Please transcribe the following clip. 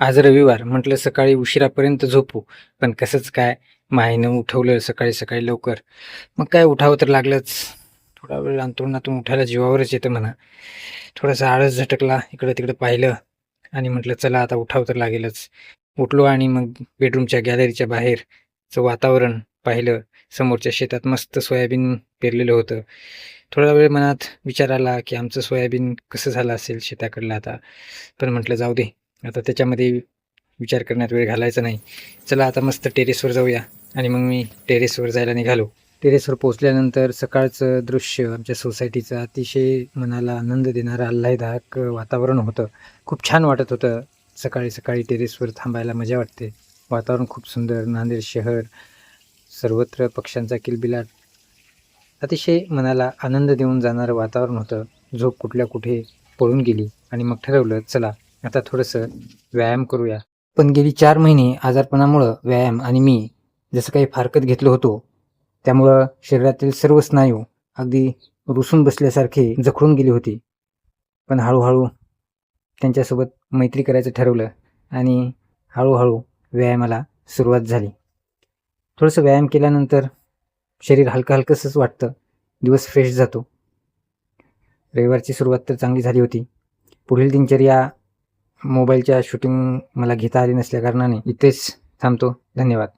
आज रविवार म्हटलं सकाळी उशिरापर्यंत झोपू पण कसंच काय? माहीनं उठवलं सकाळी सकाळी लवकर. मग काय उठावं तर लागलंच. थोडा वेळ अंतरुणातून उठायला जीवावरच येतं म्हणा. थोडासा आळस झटकला इकडं तिकडं पाहिलं आणि म्हटलं चला आता उठावं तर लागेलच. उठलो आणि मग बेडरूमच्या गॅलरीच्या बाहेरचं वातावरण पाहिलं. समोरच्या शेतात मस्त सोयाबीन पेरलेलं होतं. थोडा वेळ मनात विचार आला की आमचं सोयाबीन कसं झालं असेल शेताकडलं आता? पण म्हटलं जाऊ दे आता त्याच्यामध्ये विचार करण्यात वेळ घालायचा नाही. चला आता मस्त टेरेसवर जाऊया. आणि मग मी टेरेसवर जायला निघालो. टेरेसवर पोचल्यानंतर सकाळचं दृश्य आमच्या सोसायटीचं अतिशय मनाला आनंद देणारं आल्हाददायक वातावरण होतं. खूप छान वाटत होतं. सकाळी सकाळी टेरेसवर थांबायला मजा वाटते. वातावरण खूप सुंदर. नांदेड शहर सर्वत्र पक्ष्यांचा किलबिलाट. अतिशय मनाला आनंद देऊन जाणारं वातावरण होतं. झोप कुठल्या कुठे पळून गेली. आणि मग ठरवलं चला आता थोडंसं व्यायाम करूया. पण गेली चार महिने आजारपणामुळं व्यायाम आणि मी जसं काही फारकत घेतलं होतो त्यामुळं शरीरातील सर्व स्नायू अगदी रुसून बसल्यासारखे जखडून गेली होती. पण हळूहळू त्यांच्यासोबत मैत्री करायचं ठरवलं आणि हळूहळू व्यायामाला सुरुवात झाली. थोडंसं व्यायाम केल्यानंतर शरीर हलकं हलकंसंच वाटतं. दिवस फ्रेश जातो. रविवारची सुरुवात तर चांगली झाली होती. पुढील दिनचर्या मोबाईलच्या शूटिंग मला घेता आली नसल्याकारणाने इथेच थांबतो. धन्यवाद.